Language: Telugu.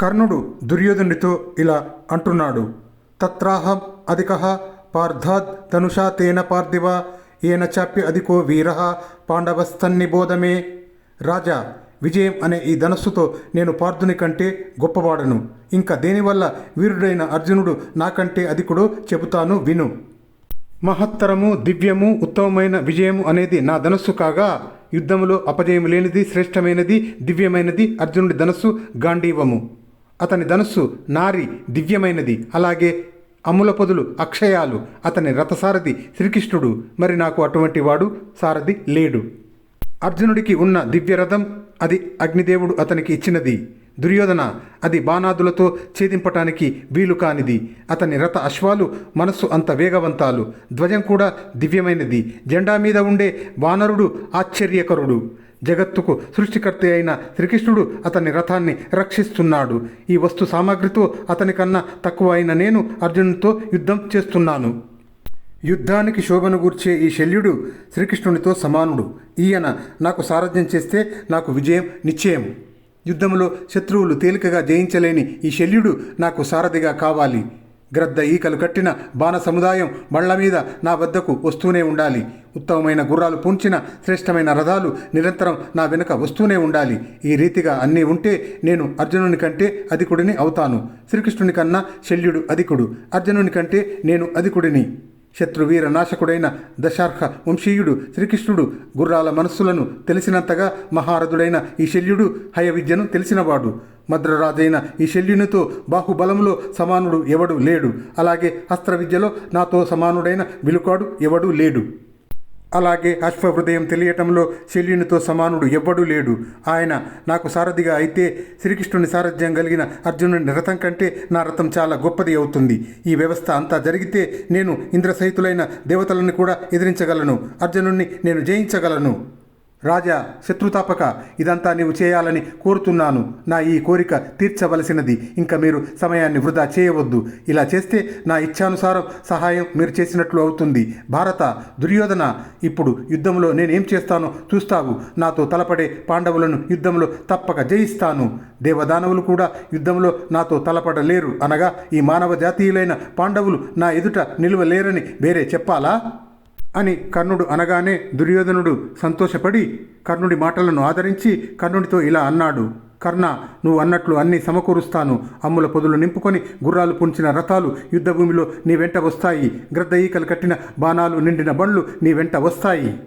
కర్ణుడు దుర్యోధనుడితో ఇలా అంటున్నాడు. తత్రాహం అధిక పార్థాద్ ధనుషా తేన పార్థివ ఏన చాప్య అధికో వీర పాండవస్తన్నిబోధమే రాజా విజయం అనే ఈ ధనస్సుతో నేను పార్థుని కంటే గొప్పవాడను. ఇంకా దేనివల్ల వీరుడైన అర్జునుడు నాకంటే అధికుడు చెబుతాను విను. మహత్తరము దివ్యము ఉత్తమమైన విజయము అనేది నా ధనస్సు కాగా యుద్ధములో అపజయం లేనిది శ్రేష్టమైనది దివ్యమైనది అర్జునుడి ధనస్సు గాంధీవము. అతని ధనస్సు నారి దివ్యమైనది. అలాగే అమ్ముల పొదులు అక్షయాలు. అతని రథసారథి శ్రీకృష్ణుడు. మరి నాకు అటువంటి వాడు సారథి లేడు. అర్జునుడికి ఉన్న దివ్యరథం అది అగ్నిదేవుడు అతనికి ఇచ్చినది. దుర్యోధన అది బాణాదులతో ఛేదింపటానికి వీలు కానిది. అతని రథ అశ్వాలు మనస్సు అంత వేగవంతాలు. ధ్వజం కూడా దివ్యమైనది. జెండా మీద ఉండే వానరుడు ఆశ్చర్యకరుడు. జగత్తుకు సృష్టికర్త అయిన శ్రీకృష్ణుడు అతని రథాన్ని రక్షిస్తున్నాడు. ఈ వస్తు సామాగ్రితో అతని కన్నా తక్కువ అయిన నేను అర్జునుడితో యుద్ధం చేస్తున్నాను. యుద్ధానికి శోభను గూర్చే ఈ శల్యుడు శ్రీకృష్ణునితో సమానుడు. ఈయన నాకు సారథ్యం చేస్తే నాకు విజయం నిశ్చయం. యుద్ధంలో శత్రువులు తేలికగా జయించలేని ఈ శల్యుడు నాకు సారథిగా కావాలి. గ్రద్ద ఈకలు కట్టిన బాణ సముదాయం బళ్ళ మీద నా వద్దకు వస్తూనే ఉండాలి. ఉత్తమమైన గుర్రాలు పూంచిన శ్రేష్టమైన రథాలు నిరంతరం నా వెనుక వస్తూనే ఉండాలి. ఈ రీతిగా అన్నీ ఉంటే నేను అర్జునుని కంటే అధికుడిని అవుతాను. శ్రీకృష్ణుని కన్నా శల్యుడు అధికుడు. అర్జునుని కంటే నేను అధికుడిని. శత్రువీర నాశకుడైన దశార్హ వంశీయుడు శ్రీకృష్ణుడు గుర్రాల మనస్సులను తెలిసినంతగా మహారథుడైన ఈ శల్యుడు హయ విద్యను తెలిసినవాడు. మద్రరాజైన ఈ శల్యునితో బాహుబలంలో సమానుడు ఎవడు లేడు. అలాగే అస్త్ర విద్యలో నాతో సమానుడైన విలుకాడు ఎవడూ లేడు. అలాగే అశ్వహృదయం తెలియటంలో శల్యునితో సమానుడు ఎవ్వడూ లేడు. ఆయన నాకు సారథిగా అయితే శ్రీకృష్ణుని సారథ్యం కలిగిన అర్జునుని రథం కంటే నా రథం చాలా గొప్పది అవుతుంది. ఈ వ్యవస్థ అంతా జరిగితే నేను ఇంద్రసహితులైన దేవతలను కూడా ఎదిరించగలను. అర్జునుణ్ణి నేను జయించగలను. రాజా శత్రుతాపక ఇదంతా నీవు చేయాలని కోరుతున్నాను. నా ఈ కోరిక తీర్చవలసినది. ఇంకా మీరు సమయాన్ని వృధా చేయవద్దు. ఇలా చేస్తే నా ఇచ్ఛానుసారం సహాయం మీరు చేసినట్లు అవుతుంది. భారత దుర్యోధన ఇప్పుడు యుద్ధంలో నేనేం చేస్తానో చూస్తావు. నాతో తలపడే పాండవులను యుద్ధంలో తప్పక జయిస్తాను. దేవదానవులు కూడా యుద్ధంలో నాతో తలపడలేరు అనగా ఈ మానవ జాతీయులైన పాండవులు నా ఎదుట నిలువలేరని వేరే చెప్పాలా? అని కర్ణుడు అనగానే దుర్యోధనుడు సంతోషపడి కర్ణుడి మాటలను ఆదరించి కర్ణుడితో ఇలా అన్నాడు కర్ణ నువ్వు అన్నట్లు అన్నీ సమకూరుస్తాను. అమ్ముల పొదులు నింపుకొని గుర్రాలు పుంచిన రథాలు యుద్ధభూమిలో నీ వెంట వస్తాయి. గ్రద్ద ఈకలు కట్టిన బాణాలు నిండిన బండ్లు నీ వెంట వస్తాయి.